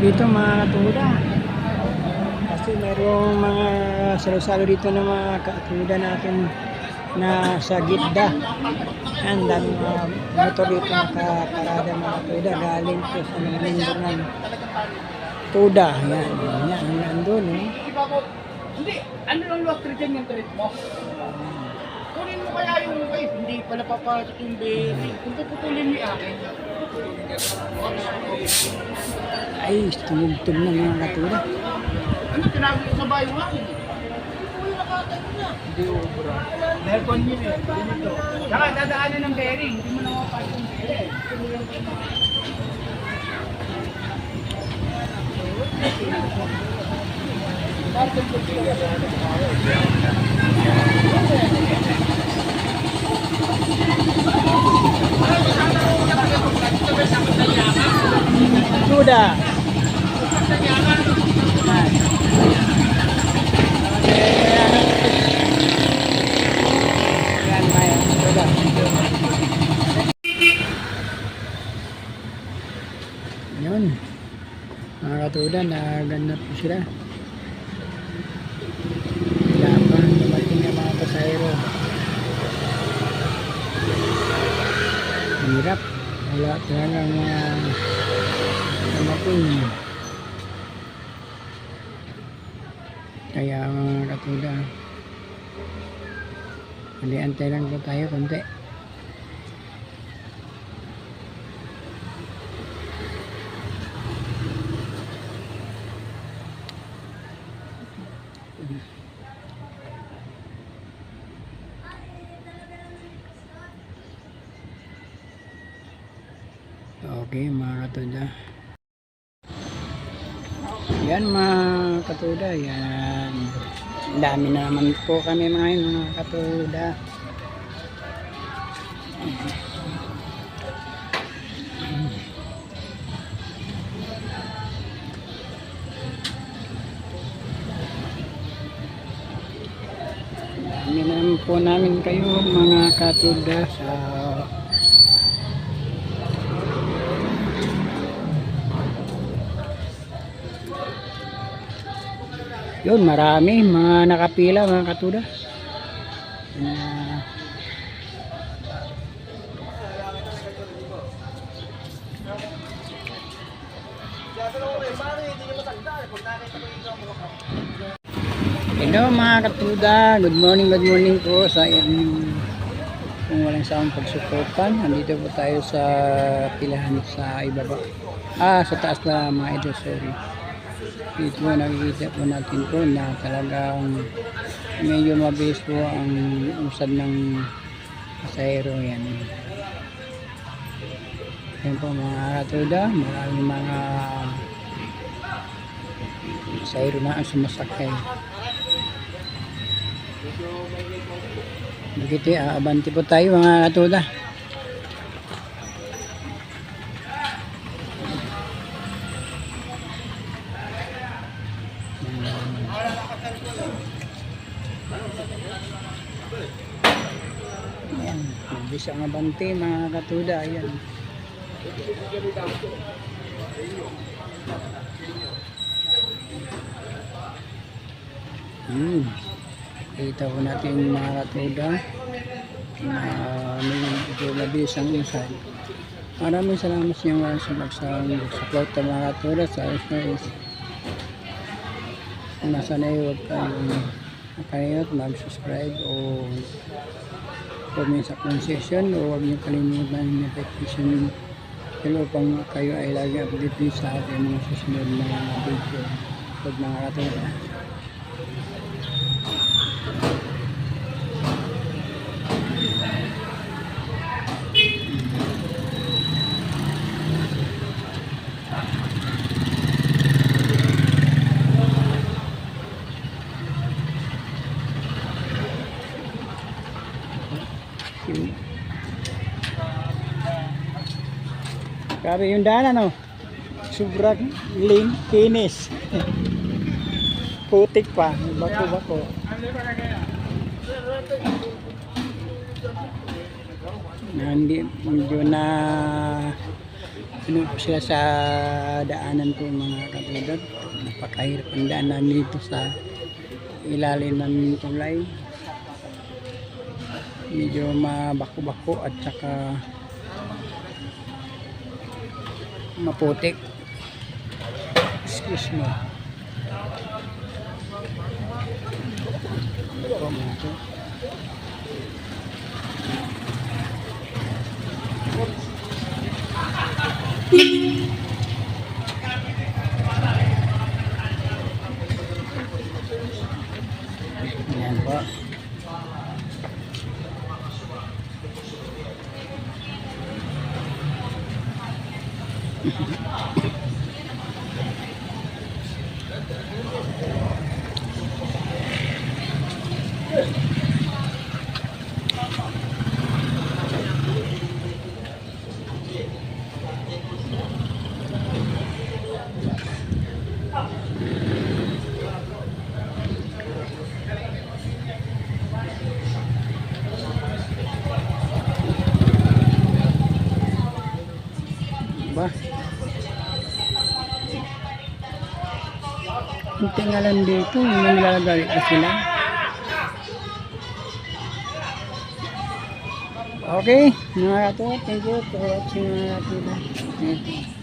dito mga katuda. Kasi mayroong mga salo-salo dito ng mga katuda natin na sa gitda. Yan, dami mga motor dito nakaparada mga katuda. Galing po sa mga member ng tuda. Yan, yan, yan, nandun eh. Hindi, ano lang luwag treatment yung treat mo? Kunin mo kaya yung wave, hindi pala papasok yung bearing. Kung puputulin yung akin. Ay, tumugtog na mga katuda. Ano, tinabi ko sa bayo nga. Hindi ubra. Dahil kon yun eh, ganito. Saka dadaanan ng bearing, hindi mo na mapasok yung bearing. Tuda. Yan, tuda. Yun. Mga katuda, naganap sila. Wala pa, dumating ang mga pasahero. Hirap. Wala talagang mga dumating. Kaya mga katuda, Haliantay lang po tayo konti. Okay mga katuda. Yan mga katuda, yan. Dami na naman po kami mga yun, mga katuda. Dami na naman po namin kayo mga katuda sa Yun, marami. Mga nakapila, mga katuda. Uh, Hello mga katuda. Good morning, good morning po sa inyong kung walang sawang pagsuportan. Nandito po tayo sa pilahan sa ibaba. Ah, sa taas na mga idol, sorry dito po nakikita po natin po na talagang medyo mabilis po ang usad ng pasahero yan. Yan po mga katuda maraming mga pasahero na ang sumasakay. Bukiti, aabanti po tayo mga katuda Ayan, mabilis ang abante mga katuda. Ayan. Hmm. Kita po natin mga katuda na medyo mabilis ang usad. Maraming salamat sa inyo sa pag-support sa mga katuda sa SMS. Nasa na huwag kayong makayot mag-subscribe o comment sa comment section o huwag niyo kalimutan yung notification bell upang kayo ay lagi update sa ating mga susunod na video pag mga katulad. Yung- Grabe yung daan ano. Sobrang lin, kinis. Putik pa, bako-bako. Hindi medyo na Ano po sila sa daanan ko mga katulad. Napakahirap ang daanan dito sa ilalim ng tulay. Medyo mabako-bako at saka maputik. Excuse me. Ito, mga Thank you. Ba? Ang tingalan dito, nilalagay pa sila. Okay, mga kato, thank you for watching mga kato. Ito.